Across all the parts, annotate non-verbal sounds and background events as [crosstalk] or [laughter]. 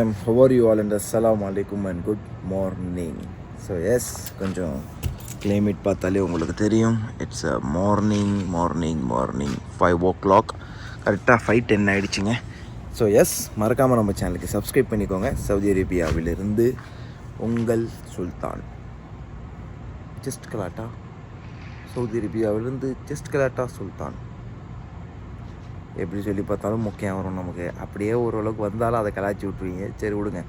How are you all and அஸ்லாம் alaikum and good morning so yes கொஞ்சம் climate பார்த்தாலே உங்களுக்கு தெரியும். It's a morning morning morning five o'clock கரெக்டாக five ten ஆகிடுச்சிங்க ஸோ எஸ் மறக்காமல் நம்ம சேனலுக்கு சப்ஸ்கிரைப் பண்ணிக்கோங்க. சவுதி அரேபியாவிலிருந்து உங்கள் சுல்தான். ஜஸ்ட் கலாட்டா. சவுதி அரேபியாவிலிருந்து ஜஸ்ட் கலாட்டா சுல்தான். எப்படி சொல்லி பார்த்தாலும் முக்கியம் வரும் நமக்கு. அப்படியே ஓரளவுக்கு வந்தாலும் அதை கலாச்சி விட்ருவீங்க சரி விடுங்க.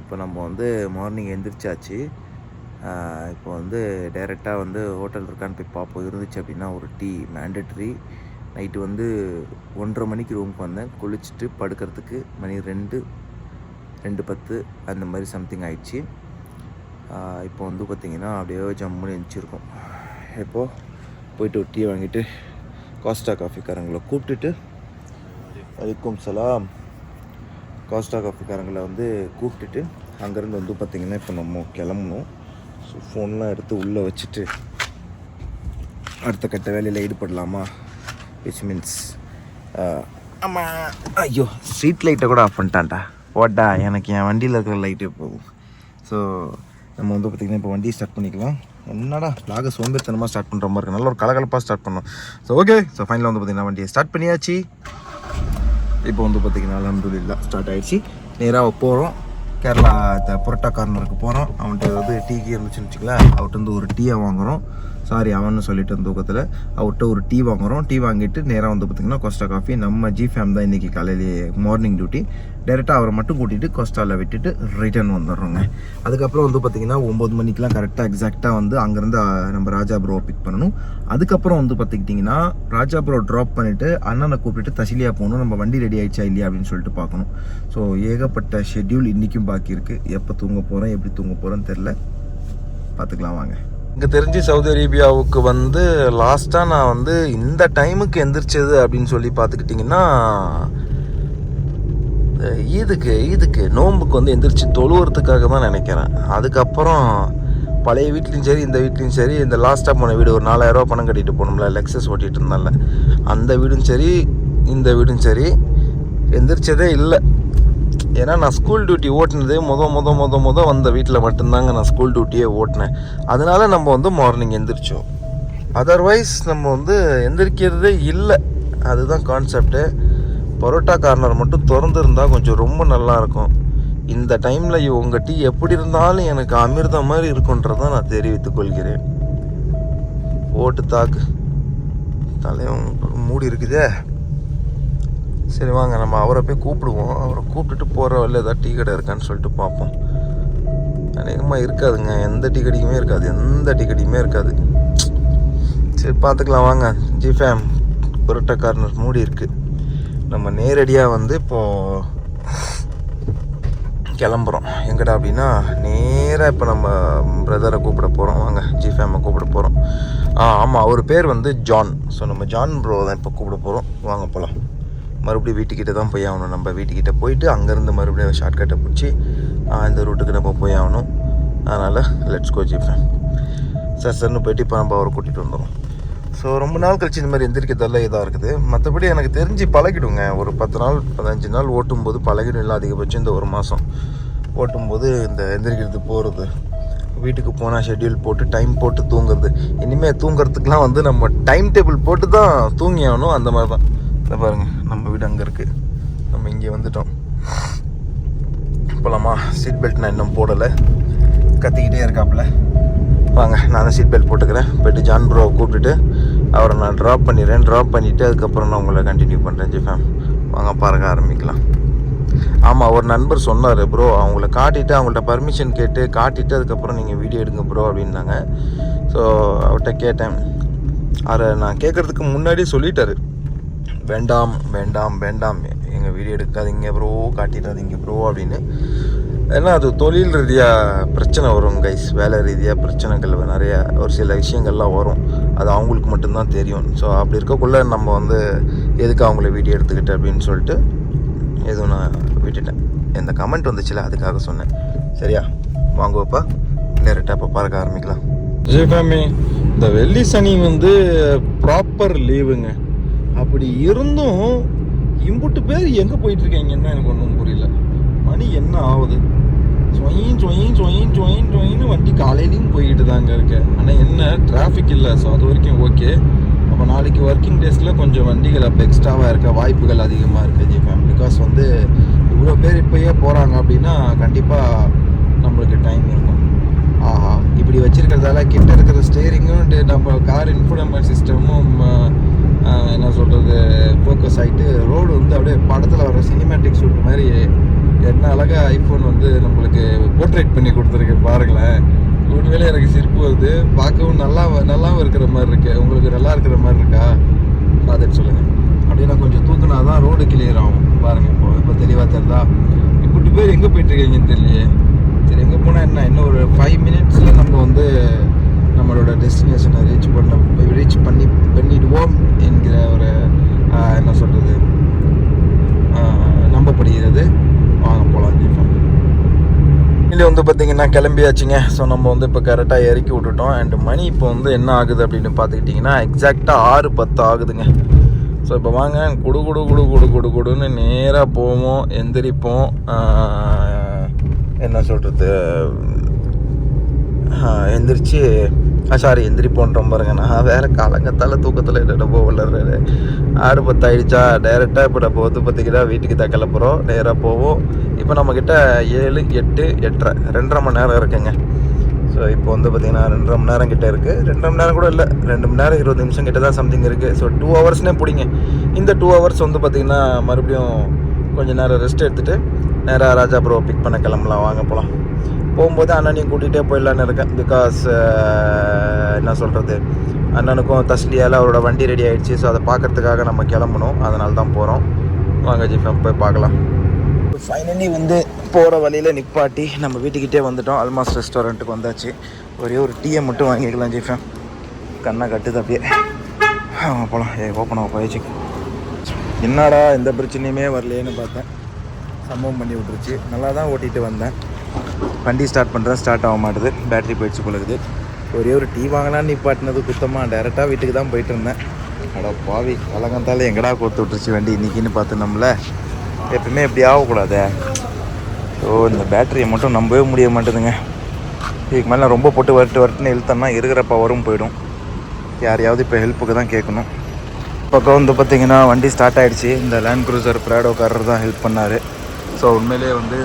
இப்போ நம்ம வந்து மார்னிங் எந்திரிச்சாச்சு. இப்போ வந்து டைரெக்டாக வந்து ஹோட்டல் இருக்கான்னு போய் பார்ப்போம். இருந்துச்சு அப்படின்னா ஒரு டீ மேண்டட்ரி நைட்டு வந்து ஒன்றரை மணிக்கு ரூமுக்கு வந்தேன். குளிச்சுட்டு படுக்கிறதுக்கு மணி ரெண்டு ரெண்டு பத்து அந்த மாதிரி சம்திங் ஆயிடுச்சு. இப்போ வந்து பார்த்திங்கன்னா அப்படியே ஜம்முன்னு எழுந்திரிச்சிருக்கோம் இப்போது போயிட்டு ஒரு டீ வாங்கிட்டு காஸ்டா காஃபிக்காரங்களை கூப்பிட்டுட்டு வலைக்கும் சலாம். காஸ்டா காஃபிக்காரங்களை வந்து கூப்பிட்டுட்டு அங்கேருந்து வந்து பார்த்திங்கன்னா இப்போ நம்ம கிளம்பணும். ஸோ ஃபோன்லாம் எடுத்து உள்ளே வச்சுட்டு அடுத்த கட்ட வேலையில் ஈடுபடலாமா? விச் மீன்ஸ் ஆமாம் ஐயோ ஸ்ட்ரீட் லைட்டை கூட ஆஃப் பண்ணிட்டான்டா. ஓட்டா எனக்கு என் வண்டியில் இருக்கிற லைட்டே போகும் ஸோ நம்ம வந்து பார்த்திங்கன்னா இப்போ வண்டியை ஸ்டார்ட் பண்ணிக்கலாம். என்னடா லாக சோம்பேறித்தனமாக ஸ்டார்ட் பண்ணுற மாதிரி இருக்குது நல்ல ஒரு கலகலப்பாக ஸ்டார்ட் பண்ணோம். ஸோ ஓகே ஸோ ஃபைனலாக வந்து பார்த்திங்கன்னா வண்டியை ஸ்டார்ட் பண்ணியாச்சு. இப்போ வந்து பார்த்திங்கன்னா அலமதுல்லா ஸ்டார்ட் ஆகிடுச்சு நேராக போகிறோம் கேரளா த புரட்டா கார்னருக்கு போகிறோம் அவன்கிட்ட ஏதாவது டீ கீ இருந்துச்சுன்னு வச்சுக்கல அவர்கிட்ட வந்து ஒரு டீயை வாங்குகிறோம் சாரி அவன்னு சொல்லிட்டு தூக்கத்தில் அவர்கிட்ட ஒரு டீ வாங்குகிறோம் டீ வாங்கிட்டு நேராக வந்து பார்த்திங்கன்னா கொஸ்டா காஃபி நம்ம ஜி ஃபேம் தான் இன்றைக்கி காலையிலேயே மார்னிங் டியூட்டி டேரெக்டாக அவரை மட்டும் கூட்டிகிட்டு கொஸ்டாவில் விட்டுட்டு ரிட்டர்ன் வந்துடுறோங்க. அதுக்கப்புறம் வந்து பார்த்திங்கன்னா ஒம்பது மணிக்கெலாம் கரெக்டாக எக்ஸாக்டாக வந்து அங்கேருந்து நம்ம ராஜா ப்ரோவை பிக் பண்ணணும். அதுக்கப்புறம் வந்து பார்த்துக்கிட்டிங்கன்னா ராஜா ப்ரோ ட்ராப் பண்ணிவிட்டு அண்ணனை கூப்பிட்டு தசிலியாக போகணும். நம்ம வண்டி ரெடி ஆயிடுச்சா இல்லையா அப்படின்னு சொல்லிட்டு பார்க்கணும். ஸோ ஏகப்பட்ட ஷெட்யூல் இன்றைக்கும் பாக்கி இருக்குது எப்போ தூங்க போகிறேன் எப்படி தூங்க போகிறேன்னு தெரில பார்த்துக்கலாம் வாங்க. இங்கே தெரிஞ்சு சவுதி அரேபியாவுக்கு வந்து லாஸ்ட்டாக நான் வந்து இந்த டைமுக்கு எந்திரிச்சது அப்படின்னு சொல்லி பார்த்துக்கிட்டிங்கன்னா ஈதுக்கு ஈதுக்கு நோன்புக்கு வந்து எந்திரிச்சு தொழுவுறதுக்காக தான் நினைக்கிறேன். அதுக்கப்புறம் பழைய வீட்லேயும் சரி இந்த வீட்லேயும் சரி இந்த லாஸ்ட்டாக போன வீடு ஒரு நாலாயிரரூவா பணம் கட்டிட்டு போனோம்ல லெக்ஸஸ் ஓட்டிகிட்டு இருந்தால அந்த வீடும் சரி இந்த வீடும் சரி எந்திரிச்சதே இல்லை. ஏன்னா நான் ஸ்கூல் டியூட்டி ஓட்டினது முத முத முத முத வந்த வீட்டில் மட்டும்தாங்க நான் ஸ்கூல் டியூட்டியே ஓட்டினேன். அதனால நம்ம வந்து மார்னிங் எந்திரிச்சோம். அதர்வைஸ் நம்ம வந்து எந்திரிக்கிறதே இல்லை. அதுதான் கான்செப்ட்டு பரோட்டா கார்னர் மட்டும் திறந்துருந்தா கொஞ்சம் ரொம்ப நல்லா இருக்கும். இந்த டைமில் உங்கள் டீ எப்படி இருந்தாலும் எனக்கு அமிர்தம் மாதிரி இருக்குன்றதான் நான் தெரிவித்துக் கொள்கிறேன். ஓட்டு தாக்கு. தலையும் மூடி இருக்குதே. சரி வாங்க நம்ம அவரை போய் கூப்பிடுவோம். அவரை கூப்பிட்டுட்டு போகிற வழியில் ஏதாவது டீ கடை இருக்கான்னு சொல்லிட்டு பார்ப்போம். அநேகமாக இருக்காதுங்க. எந்த டீ கடைக்குமே இருக்காது. எந்த டீ கடைக்குமே இருக்காது. சரி பார்த்துக்கலாம். வாங்க ஜி ஃபேம் புரோட்டா கார்னர் மூடி இருக்குது நம்ம நேரடியாக வந்து இப்போது கிளம்புறோம். எங்கடா அப்படின்னா நேராக இப்போ நம்ம பிரதரை கூப்பிட போகிறோம் வாங்க ஜி ஃபேமை கூப்பிட போகிறோம் ஆ ஆமாம் அவர் பேர் வந்து ஜான். ஸோ நம்ம ஜான் ப்ரோ தான் இப்போ கூப்பிட போகிறோம் வாங்க போகலாம் மறுபடியும் வீட்டுக்கிட்ட தான் போய் ஆகணும். நம்ம வீட்டுக்கிட்ட போயிட்டு அங்கேருந்து மறுபடியும் ஷார்ட்கட்டை பிடிச்சி இந்த ரூட்டுக்கு நம்ம போய் ஆகணும். அதனால் லெட்ஸ் கோ ஜி சார் சார்னு போயிட்டு இப்போ நம்ம அவரை கூட்டிகிட்டு வந்துடும் ஸோ ரொம்ப நாள் கழிச்சு இந்த மாதிரி எந்திரிக்கிறதெல்லாம் இதாக இருக்குது. மற்றபடி எனக்கு தெரிஞ்சு பழகிடுங்க. ஒரு பத்து நாள் பதினஞ்சு நாள் ஓட்டும்போது பழகிடும். இல்லை அதிகபட்சம் இந்த ஒரு மாதம் ஓட்டும்போது இந்த எந்திரிக்கிறது போகிறது வீட்டுக்கு போனால் ஷெட்யூல் போட்டு டைம் போட்டு தூங்குறது. இனிமேல் தூங்குறதுக்குலாம் வந்து நம்ம டைம் டேபிள் போட்டு தான் தூங்கி ஆகணும் அந்த மாதிரி தான் இந்த பாருங்கள் நம்ம வீடு அங்கே இருக்குது நம்ம இங்கே வந்துட்டோம். போகலாமா சீட் பெல்ட் நான் இன்னும் போடலை. கத்திக்கிட்டே இருக்காப்புல. வாங்க நான் தான் சீட் பெல்ட் போட்டுக்கிறேன். போயிட்டு ஜான் ப்ரோவை கூப்பிட்டுட்டு அவரை நான் ட்ராப் பண்ணிடுறேன். ட்ராப் பண்ணிவிட்டு அதுக்கப்புறம் நான் உங்களை கண்டினியூ பண்ணுறேன் ஜிஃபேம் வாங்க பாருங்க ஆரம்பிக்கலாம். ஆமாம் ஒரு நண்பர் சொன்னார் ப்ரோ அவங்கள காட்டிட்டு அவங்கள்ட்ட பர்மிஷன் கேட்டு காட்டிட்டு அதுக்கப்புறம் நீங்கள் வீடியோ எடுங்க ப்ரோ அப்படின்னாங்க. ஸோ அவர்கிட்ட கேட்டேன். அதை நான் கேட்குறதுக்கு முன்னாடியே சொல்லிட்டாரு. வேண்டாம் வேண்டாம் வேண்டாம். எங்கள் வீடியோ எடுக்காதீங்க ப்ரோ காட்டிடாதீங்க ப்ரோ அப்படின்னு. ஏன்னா அது தொழில் ரீதியாக பிரச்சனை வரும் கைஸ் வேலை ரீதியாக பிரச்சனைகள் நிறைய ஒரு சில விஷயங்கள்லாம் வரும். அது அவங்களுக்கு மட்டும்தான் தெரியும். ஸோ அப்படி இருக்கக்குள்ளே நம்ம வந்து எதுக்கு அவங்கள வீடியோ எடுத்துக்கிட்டு அப்படின்னு சொல்லிட்டு எதுவும் நான் விட்டுட்டேன். இந்த கமெண்ட் வந்துச்சுல அதுக்காக சொன்னேன். சரியா? வாங்குவப்பா டேரெக்டாக இப்போ பார்க்க ஆரம்பிக்கலாம். ஜெயகாமி இந்த வெள்ளி சனி வந்து ப்ராப்பர் லீவுங்க அப்படி இருந்தும் இம்புட்டு பேர் எங்கே போயிட்டு இருக்கீங்கன்னு எனக்கு ஒன்றும் புரியல. மணி என்ன ஆகுது சொயின் சொயின் சொயின் சொயின் சொயின்னு வண்டி காலையிலையும் போய்கிட்டு தாங்க இருக்கு. ஆனால் என்ன டிராஃபிக் இல்லை ஸோ அது வரைக்கும் ஓகே அப்போ நாளைக்கு ஒர்க்கிங் டேஸில் கொஞ்சம் வண்டிகள் அப்போ எக்ஸ்ட்ராவாக இருக்க வாய்ப்புகள் அதிகமாக இருக்குது ஜிஃபேம் பிகாஸ் வந்து இவ்வளோ பேர் இப்போயே போகிறாங்க அப்படின்னா கண்டிப்பாக நம்மளுக்கு டைம் இருக்கும். ஆஹா இப்படி வச்சிருக்கிறதால கிட்ட இருக்கிற ஸ்டேரிங்கும் நம்ம கார் இன்ஃபுடமெண்ட் சிஸ்டமும் என்ன சொல்கிறது ஃபோக்கஸ் ஆகிட்டு ரோடு வந்து அப்படியே படத்தில் வர சினிமேட்டிக் ஷூட் மாதிரி என்ன அழகாக ஐஃபோன் வந்து நம்மளுக்கு போர்ட்ரேட் பண்ணி கொடுத்துருக்கு பாருங்களேன். உண்மையிலே எனக்கு சிரிப்பு வருது. பார்க்கவும் நல்லா நல்லாவும் இருக்கிற மாதிரி இருக்கு. உங்களுக்கு நல்லா இருக்கிற மாதிரி இருக்கா? பார்த்துட்டு சொல்லுங்கள் அப்படியே நான் கொஞ்சம் தூக்குனா தான் ரோடு கிளியர் ஆகும். பாருங்கள் இப்போ இப்போ தெளிவாக தெரிதா? இப்படி பேர் எங்கே போயிட்டுருக்கீங்கன்னு தெரியலையே. சரி எங்கே போனால் என்ன? இன்னும் ஒரு ஃபைவ் மினிட்ஸில் நம்ம வந்து நம்மளோட டெஸ்டினேஷனை ரீச் பண்ண ரீச் பண்ணி பண்ணிடுவோம் என்கிற ஒரு என்ன சொல்கிறது நம்பப்படுகிறது. வாங்க போகலாம் ஜீஃபா இல்லை வந்து பார்த்தீங்கன்னா கிளம்பியாச்சுங்க. ஸோ நம்ம வந்து இப்போ கரெக்டாக இறக்கி விட்டுட்டோம். அண்ட் மணி இப்போ வந்து என்ன ஆகுது அப்படின்னு பார்த்துக்கிட்டிங்கன்னா எக்ஸாக்டாக ஆறு பத்து ஆகுதுங்க. ஸோ இப்போ வாங்க குடு குடு குடு குடு குடு குடுன்னு நேராக போவோம் எந்திரிப்போம். என்ன சொல்கிறது எந்திரிச்சு சாரி எந்திரிப்போன்றோம் பாருங்க. நான் வேற காலங்கத்தால் தூக்கத்தில் என்னென்னமோ வளர்றாரு ஆறு பத்து ஆயிடுச்சா? டைரெக்டாக இப்போ நம்ம வந்து பார்த்திங்கன்னா வீட்டுக்கு தான் கிளப்புறோம் நேராக போவோம். இப்போ நம்மக்கிட்ட ஏழு எட்டு எட்டரை ரெண்டரை மணி நேரம் இருக்குங்க. ஸோ இப்போ வந்து பார்த்திங்கன்னா ரெண்டரை மணி நேரம் கிட்டே இருக்குது ரெண்டரை மணி நேரம் கூட இல்லை. ரெண்டு மணி நேரம் இருபது நிமிஷம் கிட்ட தான் சம்திங் இருக்குது ஸோ டூ ஹவர்ஸ்னே பிடிங்க. இந்த டூ ஹவர்ஸ் வந்து பார்த்திங்கன்னா மறுபடியும் கொஞ்சம் நேரம் ரெஸ்ட் எடுத்துகிட்டு நேராக ராஜா ப்ரோ பிக் பண்ண கிளம்பலாம். வாங்க போகலாம் போகும்போது அண்ணனையும் கூட்டிகிட்டே போயிடலான்னு இருக்கேன். பிகாஸ் uh, என்ன சொல்கிறது அண்ணனுக்கும் தஸ்லியால் அவரோட வண்டி ரெடி ஆகிடுச்சு ஸோ அதை பார்க்கறதுக்காக நம்ம கிளம்பணும். அதனால தான் போகிறோம் வாங்க ஜிஃபம் போய் பார்க்கலாம். ஃபைனலி வந்து போகிற வழியில் நிப்பாட்டி நம்ம வீட்டுக்கிட்டே வந்துட்டோம். அல்மாஸ் ரெஸ்டாரண்ட்டுக்கு வந்தாச்சு. ஒரே ஒரு டீயை மட்டும் வாங்கிக்கலாம் ஜிஃபம் கண்ணை கட்டுது அப்படியே. ஆமாம் போகலாம் ஏ ஓப்பன் போயிடுச்சு என்னடா எந்த பிரச்சனையுமே வரலையேன்னு பார்த்தேன். சம்பவம் பண்ணி விட்டுருச்சு. நல்லா தான் ஓட்டிகிட்டு வந்தேன். வண்டி ஸ்டார்ட் பண்ணுறேன் ஸ்டார்ட் ஆக மாட்டுது. பேட்டரி போயிடுச்சு போலகுது ஒரே ஒரு டீ வாங்கலாம்னு நிப்பாட்டினது குத்தமாக டேரெக்டாக வீட்டுக்கு தான் போயிட்டு இருந்தேன். அடா பாவி கலங்கத்தால எங்கடா கொடுத்து விட்டுருச்சு வண்டி? இன்றைக்கின்னு பார்த்து நம்மள. எப்பவுமே இப்படி ஆகக்கூடாதே. ஸோ இந்த பேட்டரியை மட்டும் நம்பவே முடிய மாட்டேதுங்க. இதுக்கு மேலே ரொம்ப போட்டு வரட்டு வரட்டுன்னு இழுத்தோம்னா இருக்கிற பவரும் போயிடும். யாரையாவது இப்போ ஹெல்ப்புக்கு தான் கேட்கணும். பக்கம் வந்து பார்த்தீங்கன்னா வண்டி ஸ்டார்ட் ஆகிடுச்சு இந்த லேண்ட் க்ரூசர் ப்ராடோக்காரர் தான் ஹெல்ப் பண்ணார். ஸோ உண்மையிலே வந்து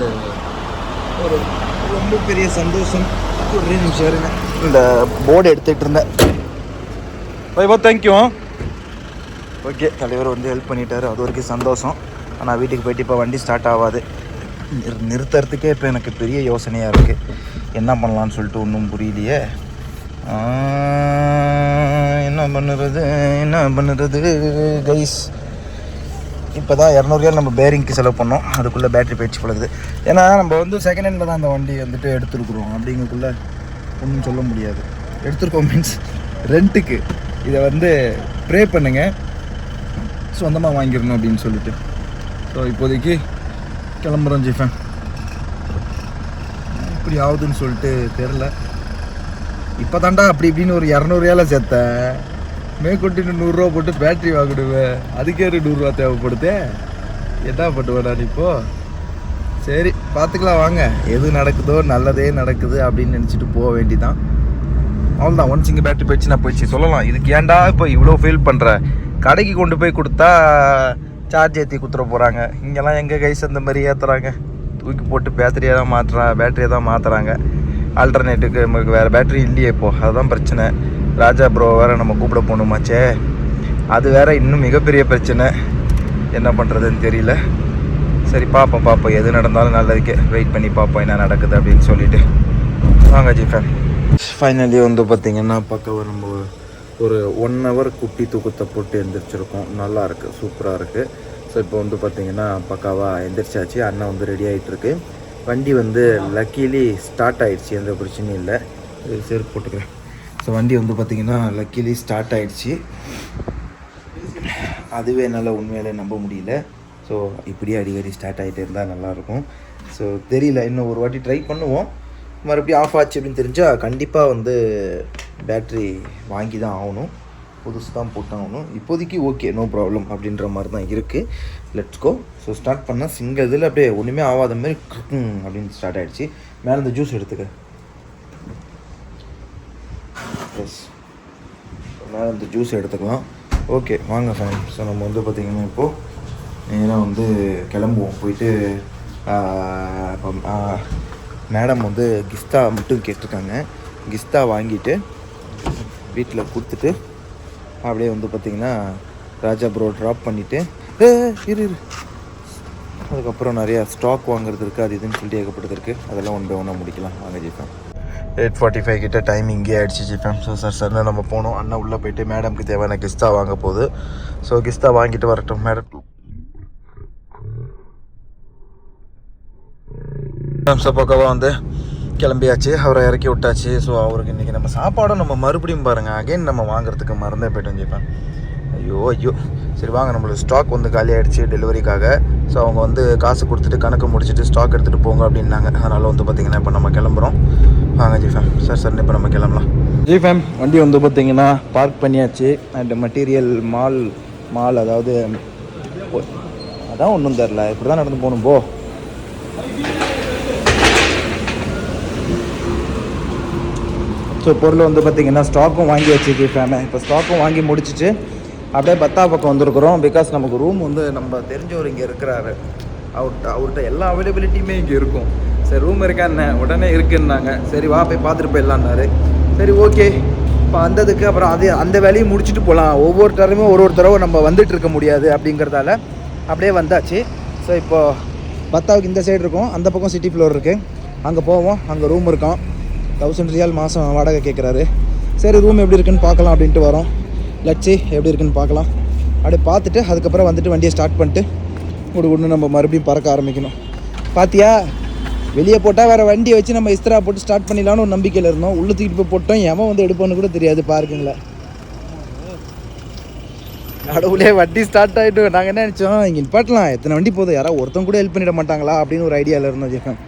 ஒரு ரொம்ப பெரிய சந்தோஷம். ஒரே நிமிஷம் இருங்க. இந்த போர்டு எடுத்துகிட்டு இருந்தேன். பை பா தேங்க்யூ ஓகே தலைவர் வந்து ஹெல்ப் பண்ணிட்டாரு. அது வரைக்கும் சந்தோஷம். ஆனால் வீட்டுக்கு போயிட்டு இப்போ வண்டி ஸ்டார்ட் ஆகாது. நிறு- நிறுத்துறதுக்கே இப்போ எனக்கு பெரிய யோசனையாக இருக்குது என்ன பண்ணலான்னு சொல்லிட்டு ஒன்றும் புரியலையே. என்ன பண்ணுறது? என்ன பண்ணுறது? கைஸ் இப்போ தான் இரநூறுவா நம்ம பேரிங்க்கு செலவு பண்ணோம். அதுக்குள்ளே பேட்டரி போயிடுச்சு பழகுது ஏன்னா நம்ம வந்து செகண்ட் ஹேண்டில் தான் அந்த வண்டி வந்துட்டு எடுத்துருக்குறோம். அப்படிங்கக்குள்ளே ஒன்றும் சொல்ல முடியாது. எடுத்துருக்கோம் மீன்ஸ் ரெண்ட்டுக்கு இதை வந்து ப்ரே பண்ணுங்கள் சொந்தமாக வாங்கிடணும் அப்படின்னு சொல்லிட்டு. ஸோ இப்போதைக்கு கிளம்புறோம் ஜிஃபன். இப்படி ஆகுதுன்னு சொல்லிட்டு தெரில இப்போ தாண்டா அப்படி இப்படின்னு ஒரு இரநூறுவாயில் சேர்த்தேன். மேற்கொட்டின்னு நூறுரூவா போட்டு பேட்டரி வாங்கிடுவேன் அதுக்கே ஒரு நூறுரூவா தேவைப்படுதே. என்ன பண்ணுவேன் நீ இப்போ? சரி பார்த்துக்கலாம் வாங்க. எது நடக்குதோ நல்லதே நடக்குது அப்படின்னு நினச்சிட்டு போக வேண்டிதான். அவ்வளோதான் ஒன்ஸ் இங்கே பேட்டரி நான் போயிடுச்சு. சொல்லலாம். இதுக்கு ஏன்டா இப்போ இவ்வளோ ஃபீல் பண்ணுற கடைக்கு கொண்டு போய் கொடுத்தா சார்ஜ் ஏற்றி கொடுத்துட போகிறாங்க இங்கெல்லாம் எங்கள் கைஸ் அந்த மாதிரி ஏற்றுறாங்க தூக்கி போட்டு பேட்டரியை தான் மாற்றுறா பேட்டரியை தான் மாற்றுறாங்க ஆல்டர்னேட்டுக்கு நமக்கு வேறு பேட்டரி இல்லையே இப்போது அதுதான் பிரச்சனை. ராஜா ப்ரோ வேறு நம்ம கூப்பிட போகணுமாச்சே? அது வேறு இன்னும் மிகப்பெரிய பிரச்சனை. என்ன பண்ணுறதுன்னு தெரியல. சரி பார்ப்போம் பார்ப்போம் எது நடந்தாலும் நல்லதுக்கே வெயிட் பண்ணி பார்ப்போம் என்ன நடக்குது அப்படின்னு சொல்லிட்டு. வாங்க ஜிஃபேன் ஃபைனலி வந்து பார்த்திங்கன்னா பக்கம் நம்ம ஒரு ஒன் ஹவர் குட்டி தூக்கத்தை போட்டு எழுந்திரிச்சிருக்கோம் நல்லா இருக்குது சூப்பராக இருக்குது ஸோ இப்போ வந்து பார்த்திங்கன்னா பக்காவாக எந்திரிச்சாச்சு. அண்ணன் வந்து ரெடி ஆகிட்டுருக்கு வண்டி வந்து லக்கீலி ஸ்டார்ட் ஆகிடுச்சு எந்த பிரச்சனையும் இல்லை. இது செருப்பு போட்டுக்கிறேன். ஸோ வண்டி வந்து பார்த்திங்கன்னா லக்கீலி ஸ்டார்ட் ஆகிடுச்சி அதுவே என்னால் உண்மையிலே நம்ப முடியல. ஸோ இப்படியே அடிக்கடி ஸ்டார்ட் ஆகிட்டே இருந்தால் நல்லாயிருக்கும் ஸோ தெரியல இன்னும் ஒரு வாட்டி ட்ரை பண்ணுவோம். மறுபடியும் ஆஃப் ஆச்சு அப்படின்னு தெரிஞ்சால் கண்டிப்பாக வந்து பேட்ரி வாங்கி தான் ஆகணும். புதுசு தான் போட்டாகணும் இப்போதைக்கு ஓகே நோ ப்ராப்ளம் அப்படின்ற மாதிரி தான் இருக்குது லெட்ஸ் கோ ஸோ ஸ்டார்ட் பண்ணால் சிங்கிள் இதில் அப்படியே ஒன்றுமே ஆகாத மாதிரி அப்படின்னு ஸ்டார்ட் ஆகிடுச்சு மேலே இந்த ஜூஸ் எடுத்துக்க. எஸ் மேலே இந்த ஜூஸ் எடுத்துக்கலாம். ஓகே வாங்க ஃபேன் ஸோ நம்ம வந்து பார்த்திங்கன்னா இப்போது நேராக வந்து கிளம்புவோம். போயிட்டு இப்போ மேடம் வந்து கிஸ்தா மட்டும் கேட்டிருக்காங்க. கிஸ்தா வாங்கிட்டு வீட்டில் கொடுத்துட்டு அப்படியே வந்து பார்த்திங்கன்னா ராஜா ப்ரோ ட்ராப் பண்ணிவிட்டு இரு இரு. அதுக்கப்புறம் நிறையா ஸ்டாக் வாங்குறது இருக்குது அது இதுன்னு சொல்லிட்டு ஏகப்பட்டது இருக்குது அதெல்லாம் ஒன் பை ஒன்றா முடிக்கலாம். வாங்க ஜிஃபேம் எயிட் ஃபார்ட்டி ஃபைவ் கிட்ட டைம் இங்கே ஆயிடுச்சு ஜிஃபேம் ஸோ சார் சார் நம்ம போனோம் அண்ணா உள்ளே போயிட்டு மேடம்க்கு தேவையான கிஸ்தா வாங்க போகுது. ஸோ கிஸ்தா வாங்கிட்டு வரட்டும் மேடம் ஸோ பக்கமாக வந்து கிளம்பியாச்சு. அவரை இறக்கி விட்டாச்சு. ஸோ அவருக்கு இன்றைக்கி நம்ம சாப்பாடும் நம்ம மறுபடியும் பாருங்கள் அகைன் நம்ம வாங்குறதுக்கு மறந்தே போயிட்டோம் ஜிப்பேன் ஐயோ ஐயோ. சரி வாங்க. நம்மளுக்கு ஸ்டாக் வந்து காலி ஆகிடுச்சு டெலிவரிக்காக ஸோ அவங்க வந்து காசு கொடுத்துட்டு கணக்கு முடிச்சுட்டு ஸ்டாக் எடுத்துகிட்டு போங்க அப்படின்னாங்க. அதனால் வந்து பார்த்திங்கன்னா இப்போ நம்ம கிளம்புறோம். வாங்க ஜிஃபேம் சார் சார் இப்போ நம்ம கிளம்பலாம். ஜிஃபேம் வண்டி வந்து பார்த்திங்கன்னா பார்க் பண்ணியாச்சு. அண்ட் மெட்டீரியல் மால் மால் அதாவது அதான் ஒன்றும் தெரில இப்படி தான் நடந்து போகணும் போ. ஸோ பொருள் வந்து பார்த்திங்கன்னா ஸ்டாக்கும் வாங்கி ஜி ஃபேமே இப்போ ஸ்டாக்கும் வாங்கி முடிச்சிட்டு அப்படியே பத்தா பக்கம் வந்திருக்கிறோம். பிகாஸ் நமக்கு ரூம் வந்து நம்ம தெரிஞ்சவர் இங்கே இருக்கிறாரு. அவர்கிட்ட அவர்கிட்ட எல்லா அவைலபிலிட்டியுமே இங்கே இருக்கும். சரி ரூம் இருக்கா என்ன? உடனே இருக்குன்னாங்க. சரி வா போய் பார்த்துட்டு போயிடலான்னாரு சரி ஓகே இப்போ வந்ததுக்கு அப்புறம் அதே அந்த வேலையும் முடிச்சுட்டு போகலாம் ஒவ்வொரு தடவையும் ஒரு ஒரு தடவை நம்ம வந்துட்டு இருக்க முடியாது அப்படிங்கிறதால அப்படியே வந்தாச்சு. ஸோ இப்போது பத்தாவுக்கு இந்த சைடு இருக்கும். அந்த பக்கம் சிட்டி ஃப்ளோர் இருக்குது அங்கே போவோம். அங்கே ரூம் இருக்கான் தௌசண்ட் ரியால் மாதம் வாடகை கேட்குறாரு சரி ரூம் எப்படி இருக்குன்னு பார்க்கலாம் அப்படின்ட்டு வரோம். லட்சி எப்படி இருக்குன்னு பார்க்கலாம். அப்படியே பார்த்துட்டு அதுக்கப்புறம் வந்துட்டு வண்டியை ஸ்டார்ட் பண்ணிட்டு குடு ஒன்று நம்ம மறுபடியும் பறக்க ஆரம்பிக்கணும். பார்த்தியா வெளியே போட்டால் வேறு வண்டியை வச்சு நம்ம இஸ்திரா போட்டு ஸ்டார்ட் பண்ணிடலாம்னு ஒரு நம்பிக்கையில் இருந்தோம். உள்ள தூக்கிட்டு போய் போட்டோம். எவன் வந்து எடுப்பான்னு கூட தெரியாது பார்க்குங்களா கடவுளே வண்டி ஸ்டார்ட் ஆகிட்டு நாங்கள் என்ன நினச்சோம்? இங்கே நிப்பாட்டலாம். எத்தனை வண்டி போதும் யாராவது ஒருத்தன் கூட ஹெல்ப் பண்ணிட மாட்டாங்களா? அப்படின்னு ஒரு ஐடியாவில் இருந்தோம் ஜெஃபன்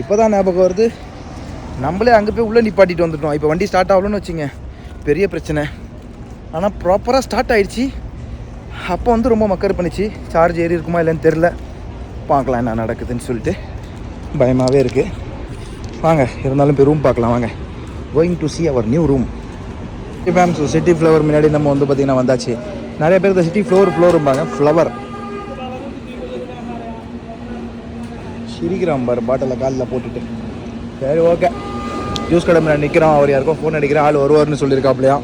இப்போ தான் ஞாபகம் வருது. நம்மளே அங்கே போய் உள்ளே நிப்பாட்டிட்டு வந்துட்டோம். இப்போ வண்டி ஸ்டார்ட் ஆகலன்னு வச்சுங்க. பெரிய பிரச்சனை. ஆனால் ப்ராப்பராக ஸ்டார்ட் ஆயிடுச்சு. அப்போ வந்து ரொம்ப மக்கர் பண்ணிச்சு சார்ஜ் ஏறி இருக்குமா இல்லைன்னு தெரில பார்க்கலாம் என்ன நடக்குதுன்னு சொல்லிட்டு. பயமாகவே இருக்குது வாங்க இருந்தாலும் போய் ரூம் பார்க்கலாம் வாங்க. Going to see our new room ma'am so City Flower முன்னாடி நம்ம வந்து பார்த்திங்கன்னா வந்தாச்சு. நிறைய பேர் இந்த சிட்டி ஃப்ளோர் ஃப்ளோரும்பாங்க ஃப்ளவர் சிரிக்கிறான் பார் பாட்டில் காலில் போட்டுட்டு. சரி ஓகே ஜூஸ் கடை முன்னாடி நிற்கிறோம் அவர் யாருக்கும் ஃபோன் அடிக்கிறேன் ஆள் வருவார்னு சொல்லியிருக்காப்லையா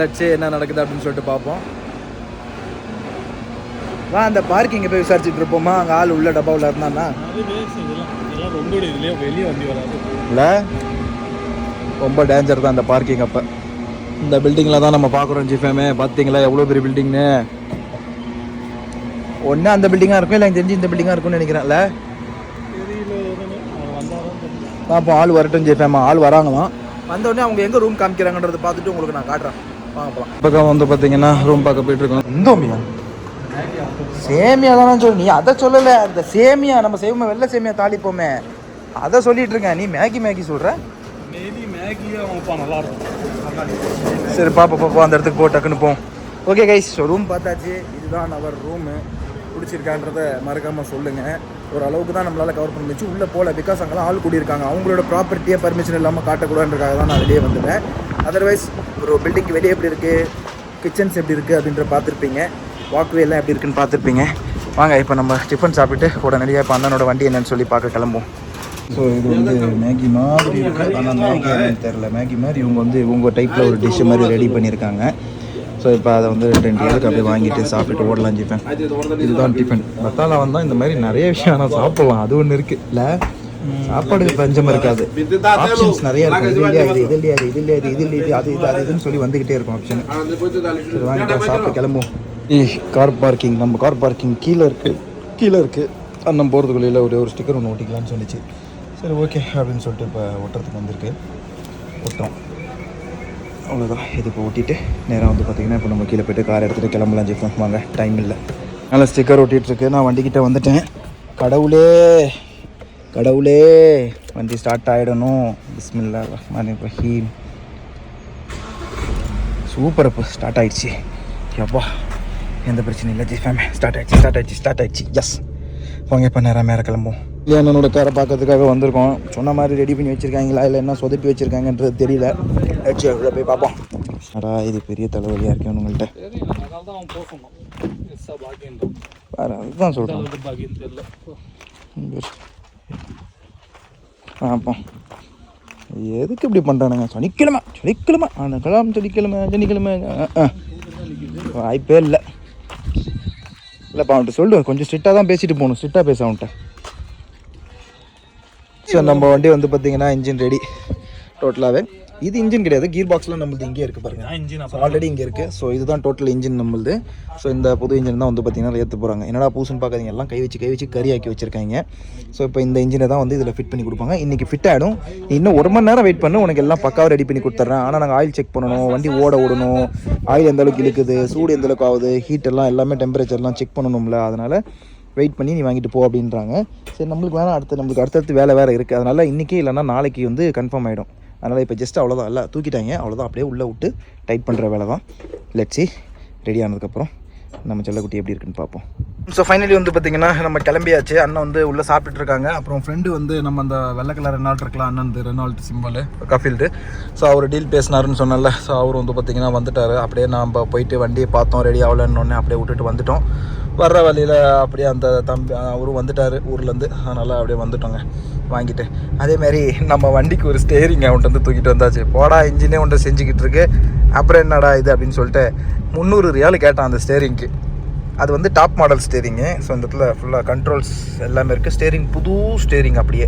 லட்சு என்ன நடக்குது அப்படின்னு சொல்லிட்டு பார்ப்போம். வா அந்த பார்க்கிங்கை போய் விசாரிச்சுட்டு இருப்போமா? அங்கே ஆள் உள்ள டப்பாவில் இருந்தான்னா? இதெல்லாம் ரொம்ப இதுலயே வெளியே வண்டி வராது. இல்லை? ரொம்ப டேஞ்சர் தான் அந்த பார்க்கிங் அப்போ. இந்த பில்டிங்கில் தான் நம்ம பார்க்குறோம் ஜிஃபேமே பார்த்தீங்களா எவ்வளோ பெரிய பில்டிங்னு ஒன்று அந்த பில்டிங்காக இருக்கும் இல்லை தெரிஞ்சு இந்த பில்டிங்காக இருக்கும்னு நினைக்கிறேன்ல பார்ப்போம் ஆள் வரட்டும் ஜிஃபேமா ஆள் வராங்களாம் வந்தோடனே அவங்க எங்கே ரூம் காமிக்கிறாங்கன்றதை பார்த்துட்டு உங்களுக்கு நான் காட்டுறேன். வாங்க போகலாம் பக்கம் வந்து பார்த்தீங்கன்னா ரூம் பார்க்க போயிட்டு இருக்கோம். இந்தோமியா சேமியா தானே சொல்லு நீ அதை சொல்லலை. அந்த சேமியா நம்ம செய்வோமே வெள்ளை சேமியா தாளிப்போமே. அதை சொல்லிட்டு இருக்கேன் நீ மேகி மேகி சொல்கிற மேபி மேகியே அவன்ப்பா நல்லா இருக்கும். சரி பாப்பா பாப்பா அந்த இடத்துக்கு போ டக்குன்னு போம் ஓகே கைஸ் ரூம் பார்த்தாச்சு. இதுதான் அவர் ரூமு பிடிச்சிருக்கான்றத மறக்காமல் சொல்லுங்கள் ஒரு அளவுக்கு தான் நம்மளால் கவர் பண்ண முடிச்சு உள்ளே போகல பிகாஸ் அங்கெல்லாம் ஆள் கூடியிருக்காங்க. அவங்களோட ப்ராப்பர்ட்டியை பர்மிஷன் இல்லாமல் காட்டக்கூடாதுன்றக்காக தான் நான் வெளியே வந்துட்டேன் அதர்வைஸ் ஒரு பில்டிங் வெளியே எப்படி இருக்குது கிச்சன்ஸ் எப்படி இருக்குது அப்படின்ற பார்த்துருப்பீங்க. வாக்வே எல்லாம் எப்படி இருக்குன்னு பார்த்துருப்பீங்க. வாங்க இப்போ நம்ம டிஃபன் சாப்பிட்டு உடனடியாக இப்போ அண்ணனோட வண்டி என்னன்னு சொல்லி பார்க்க கிளம்புவோம். ஸோ இது வந்து மேகி மாதிரி இருக்குது ஆனால் மேகி என்னன்னு தெரில மேகி மாதிரி இவங்க வந்து இவங்க டைப்பில் ஒரு டிஷ் மாதிரி ரெடி பண்ணியிருக்காங்க. ஸோ இப்போ அதை வந்து ரெண்டு ஏழுக்கு அப்படியே வாங்கிட்டு சாப்பிட்டு ஓடலாம் ஜிஃபன் இதுதான் டிஃபன் பத்தாலா வந்தால் இந்த மாதிரி நிறைய விஷயம் ஆனால் சாப்பிட்லாம். அது ஒன்று இருக்குது இல்லை சாப்பாடு பஞ்சம் இருக்காது. ஆப்ஷன்ஸ் நிறைய இருக்கும் இது இல்லையா இது இது இல்லையா இது இது இல்லையா இது இது இல்லையா இது அது இது அது இதுன்னு சொல்லி வந்துக்கிட்டே இருக்கும் ஆப்ஷன் சரி வாங்கிட்டு சாப்பிட்டு கிளம்புவோம். கார் பார்க்கிங் நம்ம கார் பார்க்கிங் கீழே இருக்குது கீழே இருக்குது அண்ணன் போகிறதுக்குள்ளே ஒரே ஒரு ஸ்டிக்கர் ஒன்று ஒட்டிக்கலாம்னு சொல்லிச்சு. சரி ஓகே அப்படின்னு சொல்லிட்டு இப்போ ஒட்டுறதுக்கு வந்திருக்கு. ஒட்டுறோம். அவ்வளோதான் இது இப்போ ஒட்டிட்டு நேராக வந்து பார்த்தீங்கன்னா இப்போ நம்ம கீழே போய்ட்டு கார் எடுத்துகிட்டு கிளம்பலாம் ஜிஃபன் வாங்க. டைம் இல்லை. நல்லா ஸ்டிக்கர் ஒட்டிகிட்ருக்கு நான் வண்டிக்கிட்ட வந்துட்டேன். கடவுளே! கடவுளே! வண்டி ஸ்டார்ட் ஆகிடணும் பிஸ்மில்லா ரஹ்மான் ரஹீம். சூப்பர் இப்போ ஸ்டார்ட் ஆகிடுச்சி எப்பா எந்த பிரச்சனையும் இல்லை ஜி ஃபேமே ஸ்டார்ட் ஆயிடுச்சு ஸ்டார்ட் ஆயிடுச்சு ஸ்டார்ட் ஆயிடுச்சு. எஸ் போங்க இப்போ நேரம் மேலே கிளம்புவோம். அண்ணனோட காரை பார்க்கறதுக்காக வந்திருக்கோம். சொன்ன மாதிரி ரெடி பண்ணி வச்சுருக்காங்களா இல்லை என்ன சொதப்பி வச்சுருக்காங்கன்றது தெரியல. சரி உள்ள போய் பார்ப்போம். அடா இது பெரிய தலைவலியாக இருக்கேன் உங்கள்கிட்ட வேறு அதுதான் சொல்கிறேன் அப்போ எதுக்கு இப்படி பண்ணுறானுங்க சனிக்கிழமை சனிக்கிழமை. ஆனால் கலாம் சனிக்கிழமை சனிக்கிழமை. வாய்ப்பே இல்லை. இல்லைப்பா அவன்கிட்ட சொல்லுவேன் கொஞ்சம் ஸ்ட்ரிக்டாக தான் பேசிட்டு போகணும். ஸ்ட்ரிக்டாக பேச அவன்கிட்ட. ஸோ நம்ம வண்டி வந்து பார்த்தீங்கன்னா இன்ஜின் ரெடி டோட்டலாகவே இது இன்ஜின் கிடையாது. கீர் பாக்ஸ்லாம் நம்மளுது இங்கே இருக்குது பாருங்க. இன்ஜின் ஆல்ரெடி இங்கே இருக்குது ஸோ இதுதான் டோட்டல் இன்ஜின் நம்மளுது. ஸோ இந்த புது இன்ஜின் தான் வந்து பார்த்தீங்கன்னா ஏற்ற போகிறாங்க என்னடா பூசுன்னு பார்க்காதீங்க எல்லாம் கை வச்சு கை வச்சு கறி ஆக்கி வச்சிருக்காங்க. ஸோ இப்போ இந்த இன்ஜினை தான் வந்து இதில் ஃபிட் பண்ணி கொடுப்பாங்க. இன்றைக்கி ஃபிட் ஆகிடும் இன்னும் ஒரு மணி நேரம் வெயிட் பண்ணு. உனக்கு எல்லாம் பக்காவாக ரெடி பண்ணி கொடுத்துட்றேன் ஆனால் நாங்கள் ஆயில் செக் பண்ணணும். வண்டி ஓட விடணும். ஆயில் எந்த அளவுக்கு இழுக்குது சூடு எந்த அளவுக்கு ஆகுது ஹீட் எல்லாம் எல்லாமே டெம்பரேச்சர்லாம் செக் பண்ணணும்ல. அதனால் வெயிட் பண்ணி நீ வாங்கிட்டு போ அப்படின்றாங்க. சரி நம்மளுக்கு வேணாம் அடுத்து நம்மளுக்கு அடுத்தடுத்து வேலை வேறு இருக்குது அதனால் இன்றைக்கி இல்லைன்னா நாளைக்கு வந்து கன்ஃபார்ம் ஆகிடும் அதனால் இப்போ ஜஸ்ட் அவ்வளோதான் இல்லை தூக்கிட்டாங்க. அவ்வளோதான் அப்படியே உள்ளே விட்டு டைட் பண்ணுற வேலை தான் லெட்ஸி ரெடி ஆனதுக்கப்புறம் நம்ம செல்லக்குட்டி எப்படி இருக்குன்னு பார்ப்போம். ஸோ ஃபைனலி வந்து பார்த்திங்கன்னா நம்ம கிளம்பியாச்சு. அண்ணன் வந்து உள்ளே சாப்பிட்டுட்டு இருக்காங்க. அப்புறம் ஃப்ரெண்டு வந்து நம்ம அந்த வெள்ளை கலர் ரெனால்ட் இருக்கலாம். அண்ணன் ரெனால்ட் சிம்பிள் கஃபீல்டு ஸோ அவர் டீல் பேசினாருன்னு சொன்னால ஸோ அவர் வந்து பார்த்திங்கன்னா வந்துட்டார். அப்படியே நம்ம போயிட்டு வண்டியை பார்த்தோம். ரெடி ஆகலன்னு அப்படியே விட்டுட்டு வந்துட்டோம். வர்ற வழியில் அப்படியே அந்த தம்பி அவரும் வந்துட்டார் ஊர்லேருந்து அதனால் அப்படியே வந்துட்டோங்க. வாங்கிட்டு. அதேமாரி நம்ம வண்டிக்கு ஒரு ஸ்டேரிங் அவன்ட்டு வந்து தூக்கிட்டு வந்தாச்சு. போடா இன்ஜினே ஒன்று செஞ்சுக்கிட்டு இருக்கு. அப்புறம் என்னடா இது? அப்படின்னு சொல்லிட்டு முந்நூறு ரியால் கேட்டான் அந்த ஸ்டேரிங்க்கு அது வந்து டாப் மாடல் ஸ்டேரிங்கு ஸோ இந்த இடத்துல ஃபுல்லாக கண்ட்ரோல்ஸ் எல்லாமே இருக்குது ஸ்டேரிங் புது ஸ்டேரிங் அப்படியே.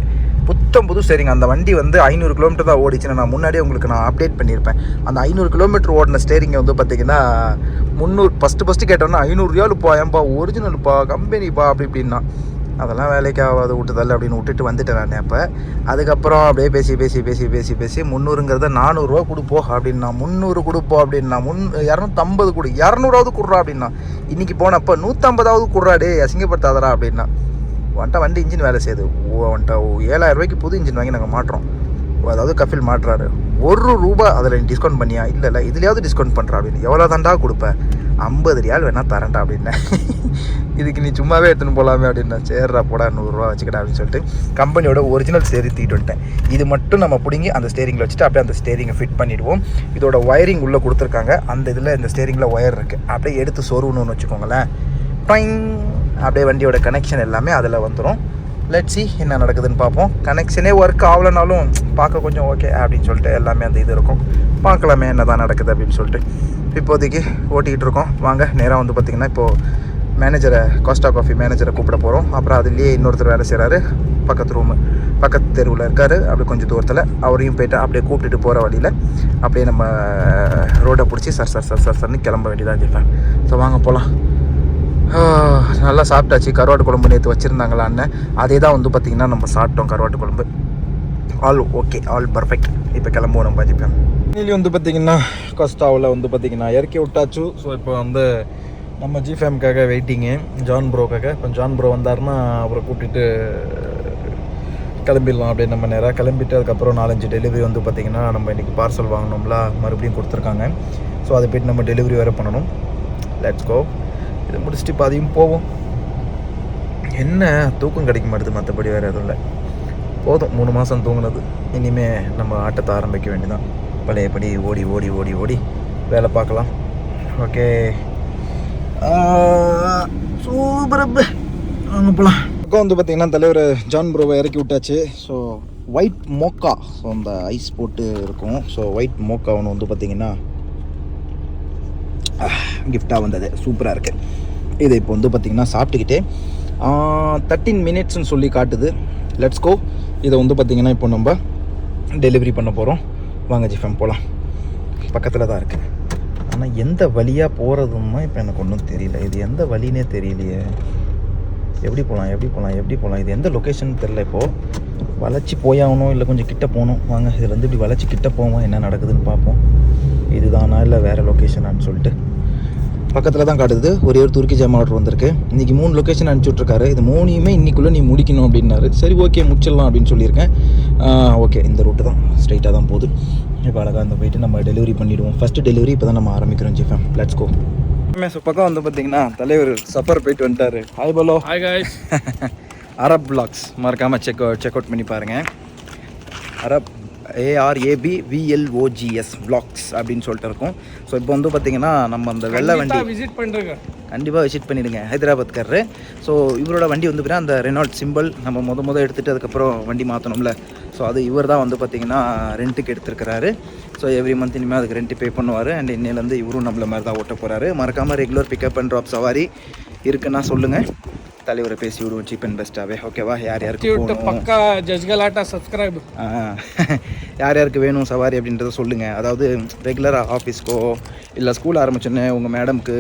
புத்தம் புது ஸ்டேரிங் அந்த வண்டி வந்து ஐநூறு கிலோமீட்டர் தான் ஓடிச்சுன்னு நான் முன்னாடியே உங்களுக்கு நான் அப்டேட் பண்ணியிருப்பேன். அந்த ஐநூறு கிலோமீட்டர் ஓடின ஸ்டேரிங்கை வந்து பார்த்தீங்கன்னா முந்நூறு ஃபஸ்ட்டு ஃபஸ்ட்டு கேட்டோன்னா ஐநூறு ஏன்பா ஒரிஜினல்ப்பா கம்பெனிப்பா அப்படி இப்படின்னா. அதெல்லாம் வேலைக்கு ஆகாது விட்டுதல்ல அப்படின்னு விட்டுட்டு வந்துட்டேன் நான் அப்போ. அதுக்கப்புறம் அப்படியே பேசி பேசி பேசி பேசி பேசி முந்நூறுங்கிறத நானூறுரூவா கொடுப்போம் அப்படின்னா முந்நூறு கொடுப்போம் அப்படின்னா முன் இரநூத்தம்பது கொடு இரநூறாவது கொடுறா அப்படின்னா. இன்றைக்கி போனப்போ நூற்றம்பதாவது கொடுறாடே அசிங்கப்படுத்தாதடா அப்படின்னா. வந்துட்ட வண்டி இன்ஜின் வேலை செய்யுது. வந்துட்டு ஏழாயிரம் ரூபாய்க்கு புது இன்ஜின் வாங்கி நாங்கள் மாட்டுறோம். அதாவது கஃபில் மாட்டுறாரு. ஒரு ரூபா அதில் நீ டிஸ்கவுண்ட் பண்ணியா? இல்லை இல்லை இதுலையாவது டிஸ்கவுண்ட் பண்ணுறா அப்படின்னு. எவ்வளோ தாண்டா கொடுப்பேன் ஐம்பது ரியால் வேணால் தரேன்டா அப்படின்னேன் இதுக்கு நீ சும்மாவே எடுத்துன்னு போகலாமே அப்படின்னா. சேர்றா போடா நூறுரூவா வச்சுக்கடா அப்படின்னு சொல்லிட்டு கம்பெனியோட ஒரிஜினல் ஸ்டேரிங் தூக்கிட்டு வந்துட்டேன். இது மட்டும் நம்ம பிடுங்கி அந்த ஸ்டேரிங்கில் வச்சுட்டு அப்படியே அந்த ஸ்டேரிங்கை ஃபிட் பண்ணிவிடுவோம் இதோட ஒயரிங் உள்ளே கொடுத்துருக்காங்க. அந்த இதில் இந்த ஸ்டேரிங்கில் ஒயர் இருக்குது அப்படியே எடுத்து சொருவணும்னு வச்சுக்கோங்களேன். டைங் அப்படியே வண்டியோட கனெக்ஷன் எல்லாமே அதில் வந்துடும் லெட் சி என்ன நடக்குதுன்னு பார்ப்போம். கனெக்ஷனே ஒர்க் ஆகலைனாலும் பார்க்க கொஞ்சம் ஓகே அப்படின்னு சொல்லிட்டு எல்லாமே அந்த இது இருக்கும். பார்க்கலாமே என்ன தான் நடக்குது அப்படின்னு சொல்லிட்டு. இப்போதைக்கு ஓட்டிகிட்டு இருக்கோம். வாங்க நேராக வந்து பார்த்திங்கன்னா இப்போது மேனேஜரை காஸ்டா காஃபி மேனேஜரை கூப்பிட போகிறோம் அப்புறம் அதுலேயே இன்னொருத்தர் வேலை செய்கிறாரு பக்கத்து ரூமு பக்கத்து தெருவில் இருக்கார். அப்படி கொஞ்சம் தூரத்தில் அவரையும் போயிட்டு அப்படியே கூப்பிட்டுட்டு போகிற வழியில் அப்படியே நம்ம ரோடை பிடிச்சி சர் சர் சர் சர் சர்னு கிளம்ப வேண்டியதாக இருப்பேன் ஸோ வாங்க போகலாம் நல்லா சாப்பிட்டாச்சு. கருவாட்டு குழம்பு நேற்று வச்சுருந்தாங்களா அண்ணன். அதே தான் வந்து பார்த்திங்கன்னா நம்ம சாப்பிட்டோம் கருவாட்டு குழம்பு. ஆல் ஓகே ஆல் பர்ஃபெக்ட் இப்போ கிளம்புவோம் நம்ம பஞ்சிப்பேன் இன்னிலி வந்து பார்த்திங்கன்னா கஸ்டாவில் வந்து பார்த்திங்கன்னா இறக்கி விட்டாச்சு. ஸோ இப்போ வந்து நம்ம ஜிஃபேம்காக வெயிட்டிங்கு ஜான் ப்ரோக்காக இப்போ ஜான் ப்ரோ வந்தாருன்னா அவரை கூப்பிட்டுட்டு கிளம்பிடலாம் அப்படின்னு நம்ம நேராக கிளம்பிட்டு அதுக்கப்புறம் நாலஞ்சு டெலிவரி வந்து பார்த்திங்கன்னா நம்ம இன்றைக்கி பார்சல் வாங்கினோம்ல மறுபடியும் கொடுத்துருக்காங்க. ஸோ அதை போய்ட்டு நம்ம டெலிவரி வேறு பண்ணணும். லெட்ஸ் கோ இதை முடிச்சுட்டு இப்போ அதையும் போவோம். என்ன? தூக்கம் கிடைக்க மாட்டுது மற்றபடி வேறு எதுவும் இல்லை. போதும் மூணு மாதம் தூங்கினது. இனிமேல் நம்ம ஆட்டத்தை ஆரம்பிக்க வேண்டியதான் பழையபடி ஓடி ஓடி ஓடி ஓடி வேலை பார்க்கலாம். ஓகே. சூப்பர் வாங்க போகலாம் வந்து பார்த்திங்கன்னா தலைவர் ஜான் ப்ரோவை இறக்கி விட்டாச்சு. ஸோ ஒயிட் மோக்கா ஸோ அந்த ஐஸ் போட்டு இருக்கும். ஸோ ஒயிட் மோக்கா ஒன்று வந்து பார்த்திங்கன்னா கிஃப்டாக வந்தது. சூப்பராக இருக்குது இதை இப்போ வந்து பார்த்திங்கன்னா சாப்பிட்டுக்கிட்டே தேர்ட்டீன் மினிட்ஸ்னு சொல்லி காட்டுது. லெட்ஸ் கோ இதை வந்து பார்த்திங்கன்னா இப்போ நம்ம டெலிவரி பண்ண போகிறோம் வாங்க ஜிஃபம் போகலாம் பக்கத்தில் தான் இருக்குது ஆனால் எந்த வழியாக போகிறதுன்னா இப்போ எனக்கு ஒன்றும் தெரியல. இது எந்த வழினே தெரியலையே. எப்படி போகலாம் எப்படி போகலாம் எப்படி போகலாம் இது எந்த லொக்கேஷன் தெரில இப்போது வளைச்சி போயாகணும் இல்லை கொஞ்சம் கிட்டே போகணும். வாங்க இதில் வந்து இப்படி வளைச்சி கிட்டே போவோம் என்ன நடக்குதுன்னு பார்ப்போம். இதுதானா இல்லை வேறு லொக்கேஷனான்னு சொல்லிட்டு. பக்கத்தில் தான் காட்டுது. ஒரே ஒரு துருக்கி ஜாம் ஆர்டர் வந்திருக்கு. இன்றைக்கி மூணு லொக்கேஷன் அனுப்பிச்சி விட்ருக்காரு இது மூணையுமே இன்னைக்குள்ளே நீ முடிக்கணும் அப்படின்னாரு. சரி ஓகே முடிச்சிடலாம் அப்படின்னு சொல்லியிருக்கேன். ஓகே இந்த ரூட்டு தான். ஸ்ட்ரைட்டாக தான் போகுது. இப்போ அழகாக அந்த போயிட்டு நம்ம டெலிவரி பண்ணிவிடுவோம் ஃபஸ்ட்டு டெலிவரி இப்போ தான் நம்ம ஆரம்பிக்கிறோம் ஜிஃபேம் லெட்ஸ் கோ ஸோ பக்கம் வந்து பார்த்தீங்கன்னா தலைவர் சஃபர் போயிட்டு வந்துட்டாரு. Hi பலோ hi guys Arab blogs மறக்காமல் செக் செக் அவுட் பண்ணி பாருங்கள் அரப் ஏஆர்ஏபி விஎல்ஓஜிஎஸ் vlogs அப்படின்னு சொல்லிட்டு இருக்கும். ஸோ இப்போ வந்து பார்த்தீங்கன்னா நம்ம அந்த வெள்ளை வண்டி விசிட் பண்ணுறேங்க கண்டிப்பாக விசிட் பண்ணிடுங்க ஹைதராபாத்காரரு. ஸோ இவரோட வண்டி வந்து பார்த்தீங்கன்னா அந்த ரெனால்ட் சிம்பிள் நம்ம முத முத எடுத்துகிட்டு அதுக்கப்புறம் வண்டி மாற்றணும்ல ஸோ அது இவர் தான் வந்து பார்த்தீங்கன்னா ரெண்ட்டுக்கு எடுத்துருக்கிறாரு. ஸோ எவ்ரி மந்த் இனிமேல் அதுக்கு ரெண்ட் பே பண்ணுவார். அண்ட் இன்னிலேருந்து இவரும் நம்மள மாதிரி தான் ஓட்ட போகிறாரு மறக்காமல் ரெகுலர் பிக்கப் அண்ட் ட்ராப் சவாரி. இருக்குன்னா சொல்லுங்கள் தலைவரை பேசி விடுவோம் சீப் அண்ட் பெஸ்ட்டாகவே ஓகேவா? யார் யாருக்கு பக்கா ஜஸ்கலாட்டா சப்ஸ்கிரைப் [laughs] யார் யாருக்கு வேணும் சவாரி அப்படின்றத சொல்லுங்கள் அதாவது ரெகுலராக ஆஃபீஸ்க்கோ இல்லை ஸ்கூல் ஆரம்பிச்சோன்னே உங்கள் மேடம்க்கு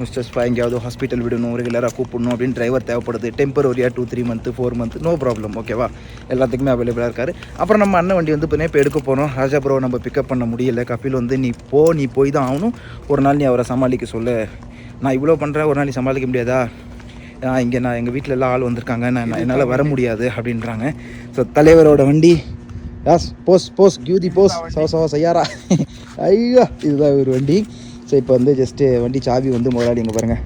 மிஸ்டர்ஸ்பா எங்கேயாவது ஹாஸ்பிட்டல் விடணும் ரெகுலராக கூப்பிடணும் அப்படின்னு டிரைவர் தேவைப்படுது. டெம்பரரியாக two three month four month no problem ஓகேவா? எல்லாத்துக்குமே அவைலபிளாக இருக்காரு. அப்புறம் நம்ம அண்ணன் வண்டி வந்து இப்போ எடுக்க போகிறோம் ராஜா ப்ரோ நம்ம பிக்கப் பண்ண முடியல. கபில் வந்து நீ போ நீ போய் தான் ஆகணும். ஒரு நாள் நீ அவரை சமாளிக்க சொல்லு. நான் இவ்வளோ பண்ணுறேன் ஒரு நாள் நீ சமாளிக்க முடியாதா? இங்கே நான் எங்கள் வீட்டில் எல்லாம் ஆள் வந்திருக்காங்க நான் நான் என்னால் வர முடியாது அப்படின்றாங்க. ஸோ தலைவரோட வண்டி யாஸ் போஸ் போஸ் கியூதி போஸ் சவ சவ சையாரா. ஐயா இதுதான் ஒரு வண்டி. ஸோ இப்போ வந்து ஜஸ்ட்டு வண்டி சாவி வந்து முதலாளி இங்கே பாருங்கள்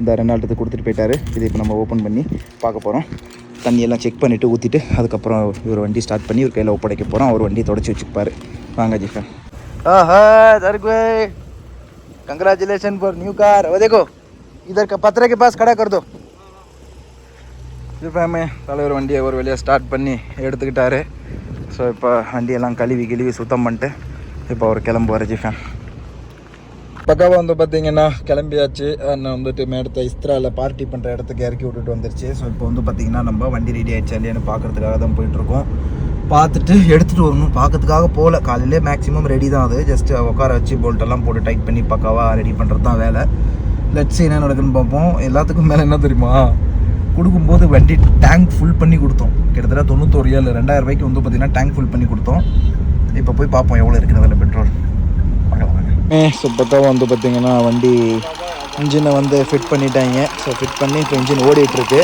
இந்த ரெண்டாயிரத்துக்கு கொடுத்துட்டு போயிட்டாரு. இது இப்போ நம்ம ஓப்பன் பண்ணி பார்க்க போகிறோம் தண்ணியெல்லாம் செக் பண்ணிவிட்டு ஊற்றிட்டு அதுக்கப்புறம் இவர் வண்டி ஸ்டார்ட் பண்ணி ஒரு கையில் ஒப்படைக்க போகிறோம் அவர் வண்டி தொடச்சி வச்சுப்பாரு. வாங்க ஜிஃபன் ஆஹா தர்க் कंग्रेचुलेशन फॉर न्यू कार वो देखो इधर का पत्रे के पास खड़ा कर दो ஜிஃபேமே தலைவர் வண்டியை ஒரு வழியாக ஸ்டார்ட் பண்ணி எடுத்துக்கிட்டாரு ஸோ இப்போ வண்டியெல்லாம் கழுவி கிழுவி சுத்தம் பண்ணிட்டு இப்போ அவர் கிளம்புவார் ஜிஃபேம் பக்காவாக வந்து பார்த்தீங்கன்னா கிளம்பியாச்சு நான் வந்துட்டு மேடத்தை இஸ்திராவில் பார்ட்டி பண்ணுற இடத்துக்கு இறக்கி விட்டுட்டு வந்துருச்சு ஸோ இப்போ வந்து பார்த்தீங்கன்னா நம்ம வண்டி ரெடி ஆயிடுச்சா இல்லையான்னு பார்க்கறதுக்காக தான் போயிட்டுருக்கோம் பார்த்துட்டு எடுத்துகிட்டு வரணும். பார்க்கறதுக்காக போகல. காலையிலே மேக்ஸிமம் ரெடி தான் அது. ஜஸ்ட் உட்கார வச்சு போல்ட்டெல்லாம் போட்டு டைட் பண்ணி பக்காவாக ரெடி பண்ணுறது தான் வேலை. லெட்ஸ் என்ன நடக்குதுன்னு பார்ப்போம். எல்லாத்துக்கும் மேலே என்ன தெரியுமா? கொடுக்கும்போது வண்டி டேங்க் ஃபுல் பண்ணி கொடுத்தோம். கிட்டத்தட்ட தொண்ணூத்தோரு ஏழு ரெண்டாயிரம் ரூபாய்க்கு வந்து பார்த்தீங்கன்னா டேங்க் ஃபுல் பண்ணி கொடுத்தோம். இப்போ போய் பார்ப்போம் எவ்வளோ இருக்குது அதில் பெட்ரோல் பார்க்கலாம் ஸோ பக்காவாக வந்து பார்த்தீங்கன்னா வண்டி இன்ஜினை வந்து ஃபிட் பண்ணிட்டாங்க. ஸோ ஃபிட் பண்ணி இப்போ இன்ஜின் ஓடிட்டுருக்கு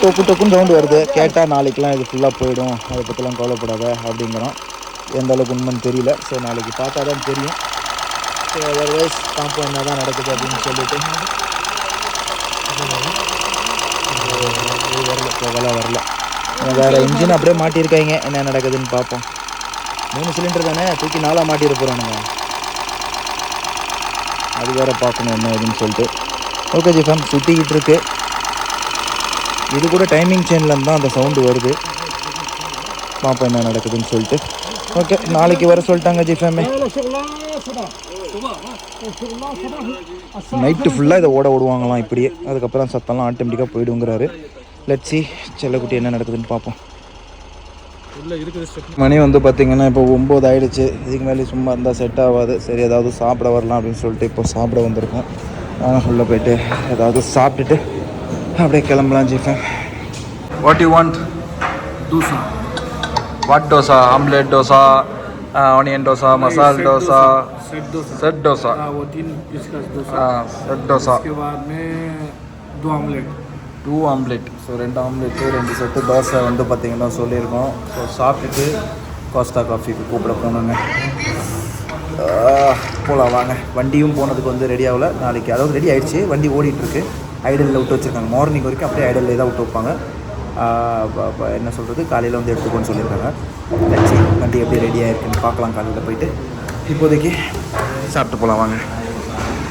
டொக்கு டொக்குன்னு சவுண்டு வருது. கேட்டால் நாளைக்கெலாம் இது ஃபுல்லாக போயிடும். அதை பற்றிலாம் கவலைப்படாத அப்படிங்கிறோம். எந்த அளவுக்கு உண்மைன்னு தெரியல. ஸோ நாளைக்கு பார்த்தா தான் தெரியும். ஸோ அதர்வைஸ் பார்ப்போம் என்ன தான் நடக்குது அப்படின்னு சொல்லிட்டு. இது வரல. புகழ வரல. வேறு இன்ஜின் அப்படியே மாட்டியிருக்காங்க. என்ன நடக்குதுன்னு பார்ப்போம். மூணு சிலிண்டர் தானே? தூக்கி நாளாக மாட்டிட போகிறோம் அது வேற பார்க்கணும் என்ன ஏதுன்னு சொல்லிட்டு. ஓகே ஜிஃபம் சுற்றிக்கிட்டு இருக்குது இது கூட டைமிங் செயினில் தான் அந்த சவுண்டு வருது. பார்ப்போம் என்ன நடக்குதுன்னு சொல்லிட்டு. ஓகே நாளைக்கு வர சொல்லிட்டாங்க ஜிஃபேமே. நைட்டு ஃபுல்லாக இதை ஓட விடுவாங்களாம் இப்படியே. அதுக்கப்புறம் சத்தம்லாம் ஆட்டோமேட்டிக்காக போயிடுங்கிறாரு. லட்சி செல்லக்குட்டி என்ன நடக்குதுன்னு பார்ப்போம் மணி வந்து பார்த்தீங்கன்னா இப்போ ஒம்பது ஆயிடுச்சு. இதுக்கு மேலே சும்மா இருந்தால் செட் ஆகாது. சரி ஏதாவது சாப்பிட வரலாம் அப்படின்னு சொல்லிட்டு இப்போ சாப்பிட வந்திருக்கோம். ஆனால் உள்ளே போயிட்டு ஏதாவது சாப்பிட்டுட்டு அப்படியே கிளம்பலாம் ஜிஃபேன் what you want dosa what dosa omelette dosa onion dosa masala dosa set dosa set dosa हाँ वो तीन पीस का डोसा செட் டோசா उसके बाद में दो ऑमलेट டூ ஆம்லேட் ஸோ ரெண்டு ஆம்லேட்டு ரெண்டு செட்டு தோசை வந்து பார்த்தீங்கன்னா சொல்லியிருக்கோம் ஸோ சாப்பிட்டுட்டு கோஸ்டா காஃபிக்கு கூப்பிட போகணுங்க போகலாம் வாங்க வண்டியும் போனதுக்கு வந்து ரெடி ஆகல நாளைக்கு அதாவது ரெடி ஆயிடுச்சு வண்டி ஓடிட்டுருக்கு ஐடலில் விட்டு வச்சுருக்காங்க மார்னிங் வரைக்கும் அப்படியே ஐடல்லே தான் விட்டு வைப்பாங்க ஆஹ் ப- ப- என்ன சொல்கிறது காலையில் வந்து எடுத்துக்கோன்னு சொல்லியிருக்காங்க வச்சு வண்டி எப்படி ரெடி ஆயிருக்குன்னு பார்க்கலாம் காலையில் போயிட்டு இப்போதைக்கு சாப்பிட்டு போகலாம் வாங்க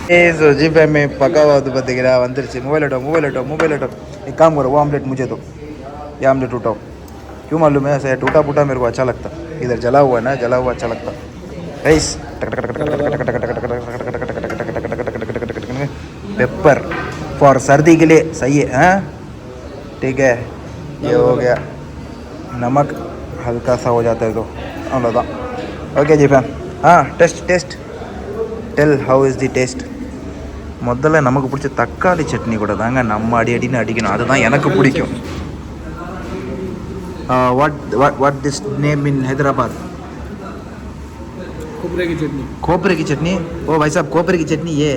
ए सो जी पे में पका हुआ तो बताइएगा अंदर से मोबाइल हटाओ मोबाइल हटाओ मोबाइल हटाओ एक काम करो वो आमलेट मुझे दो ये आमलेट उठाओ क्यों मालूम है ऐसा टूटा फूटा मेरे को अच्छा लगता इधर जला हुआ है ना जला हुआ अच्छा लगता राइस पेपर ஃபார் सर्दी के लिए सही है हैं ठीक है ये हो गया नमक okay ஜெய்ஃபேன் ah test taste tell how is the taste முதல்ல நமக்கு பிடிச்ச தக்காளி சட்னி கூட தாங்க நம்ம அடி அடின்னு அடிக்கணும் அதுதான் எனக்கு பிடிக்கும் what what what this name in Hyderabad கோபரேக்கு chutney கோபரேக்கு சட்னி ஓ வைசாப் கோபரேக்கு சட்னி ஏ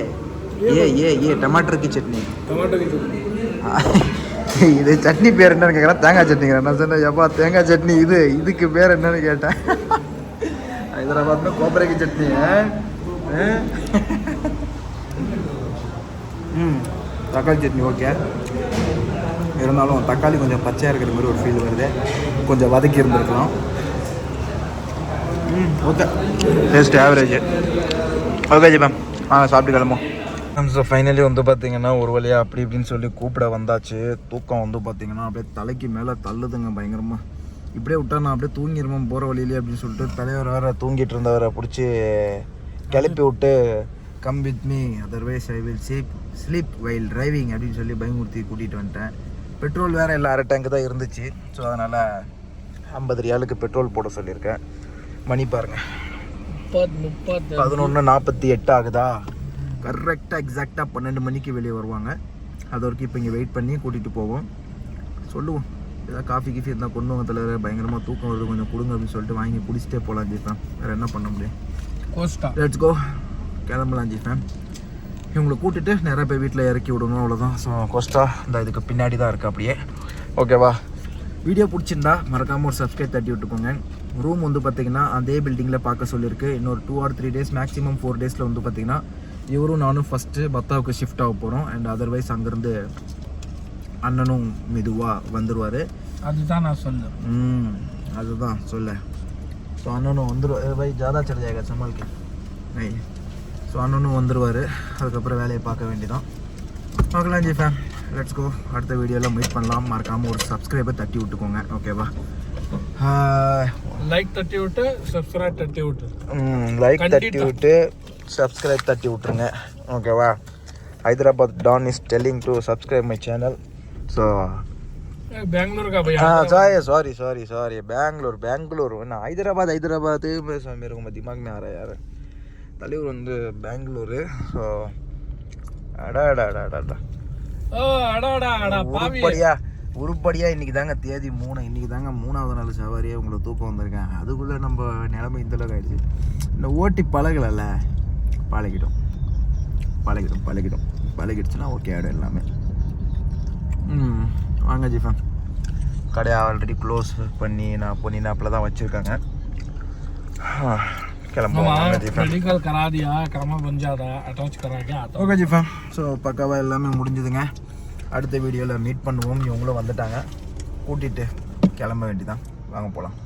ये ये ये ये टमाटर की चटनी टमाटर की [laughs] चटनी இது சட்னி பேர் என்னன்னு கேட்குறேன் தேங்காய் சட்னிங்கிறேன் நான் சொன்னேன் எப்பா தேங்காய் சட்னி இது இதுக்கு பேர் என்னன்னு கேட்டேன் [laughs] ஹைதராபாத் में कोपरे की चटनी [laughs] है हैं? ம் தக்காளி சட்னி ஓகே இருந்தாலும் தக்காளி கொஞ்சம் பச்சையாக இருக்கிற மாதிரி ஒரு ஃபீல் வருது கொஞ்சம் வதக்கி இருந்திருக்கலாம் ம் okay taste average okay ji ma'am ஆ சாப்பிட்டு கிளம்பும் ஸோ ஃபைனலி வந்து பார்த்தீங்கன்னா ஒரு வழியாக அப்படி இப்படின்னு சொல்லி கூப்பிட வந்தாச்சு. தூக்கம் வந்து பார்த்தீங்கன்னா அப்படியே தலைக்கு மேலே தள்ளுதுங்க பயங்கரமாக இப்படியே விட்டா நான் அப்படியே தூங்கிடுவேன் போகிற வழியிலே அப்படின்னு சொல்லிட்டு தலைவர் வேற தூங்கிட்டு இருந்தவரை பிடிச்சி கிளப்பி விட்டு come with me otherwise I will sleep sleep while driving அப்படின்னு சொல்லி பயமுறுத்தி கூட்டிகிட்டு வந்துட்டேன். பெட்ரோல் வேறு இல்லை அரை டேங்க் தான் இருந்துச்சு. ஸோ அதனால் ஐம்பது ரியாலுக்கு பெட்ரோல் போட சொல்லியிருக்கேன். மணி பாருங்கள் முப்பது முப்பது பதினொன்று நாற்பத்தி எட்டு ஆகுதா? கரெக்டாக எக்ஸாக்டாக பன்னெண்டு மணிக்கு வெளியே வருவாங்க. அது வரைக்கும் இப்போ இங்கே வெயிட் பண்ணி கூட்டிகிட்டு போவோம். சொல்லுவோம். ஏதாவது காஃபி கீஃபி இருந்தால் கொண்டு வாங்க தலைவர். பயங்கரமாக தூக்கம் வருது. கொஞ்சம் கொடுங்க அப்படின்னு சொல்லிட்டு வாங்கி குடிச்சிட்டே போகலாம் ஜிஃபேம் வேறு என்ன பண்ண முடியும்? கோஸ்டா லெட்ஸ் கோ கிளம்பலாம் ஜிஃபேம் இவங்களை கூட்டிட்டு நேராக போய் வீட்டில் இறக்கி விடணும் அவ்வளோதான் ஸோ கோஸ்டா இந்த இதுக்கு பின்னாடி தான் இருக்குது அப்படியே. ஓகேவா வீடியோ பிடிச்சிருந்தா மறக்காமல் ஒரு சப்ஸ்கிரைப் தட்டி விட்டுக்கோங்க. ரூம் வந்து பார்த்தீங்கன்னா அதே பில்டிங்கில் பார்க்க சொல்லியிருக்கு. இன்னொரு two or three days maximum four டேஸில் வந்து பார்த்தீங்கன்னா இவரும் நானும் ஃபஸ்ட்டு பத்தாவுக்கு ஷிஃப்ட் ஆக போகிறோம் அண்ட் அதர்வைஸ் அங்கேருந்து அண்ணனும் மெதுவாக வந்துடுவார் அதுதான் நான் சொல்லுறேன் ம் அதுதான் சொல்ல. ஸோ அண்ணனும் வந்துடும் பை ஜாதா சரி ஜாயகா சமால் கே நை ஸோ அண்ணனும் வந்துடுவார் அதுக்கப்புறம் வேலையை பார்க்க வேண்டியதான் பார்க்கலாம் ஜி ஃபேம் லெட்ஸ் கோ அடுத்த வீடியோவில் மீட் பண்ணலாம். மறக்காமல் ஒரு சப்ஸ்கிரைபர் தட்டி விட்டுக்கோங்க. ஓகேவா லைக் தட்டி விட்டு சப்ஸ்கிரைப் தட்டி விட்டு. லைக் தட்டி. விட்டு சப்ஸ்கிரைப் தட்டி விட்ருங்க ஓகேவா Hyderabad don is telling to subscribe my channel so Bangalore sorry sorry sorry sorry Bangalore Bangalore. என்ன ஹைதராபாத் ஹைதராபாத்? சாமி இருக்கும் திமாக் யார் யார்? தலைவர் வந்து பெங்களூர். ஸோ அடா அடா அடா அடா உருப்படியா உருப்படியா இன்னைக்கு தாங்க தேதி மூணு. இன்னைக்கு தாங்க மூணாவது நாள் சவாரியே உங்களை தூக்கம் வந்திருக்கேன் அதுக்குள்ளே நம்ம நிலைமை இந்தளவுக்கு ஆயிடுச்சு. இந்த ஓட்டி பழகலல்ல. பழகிடும். பழகிடும் பழகிடும். பழகிடுச்சுன்னா ஓகே ஆகிடும் எல்லாமே. வாங்க ஜிஃபன். கடையை ஆல்ரெடி க்ளோஸ் பண்ணி நான் பொன்னினாப்பில் தான் வச்சுருக்காங்க. ஓகே ஜிஃபன். ஸோ பக்காவாக எல்லாமே முடிஞ்சுதுங்க. அடுத்த வீடியோவில் மீட் பண்ணுவோம். இவங்களும் வந்துட்டாங்க. கூட்டிகிட்டு கிளம்ப வேண்டிதான் வாங்க போகலாம்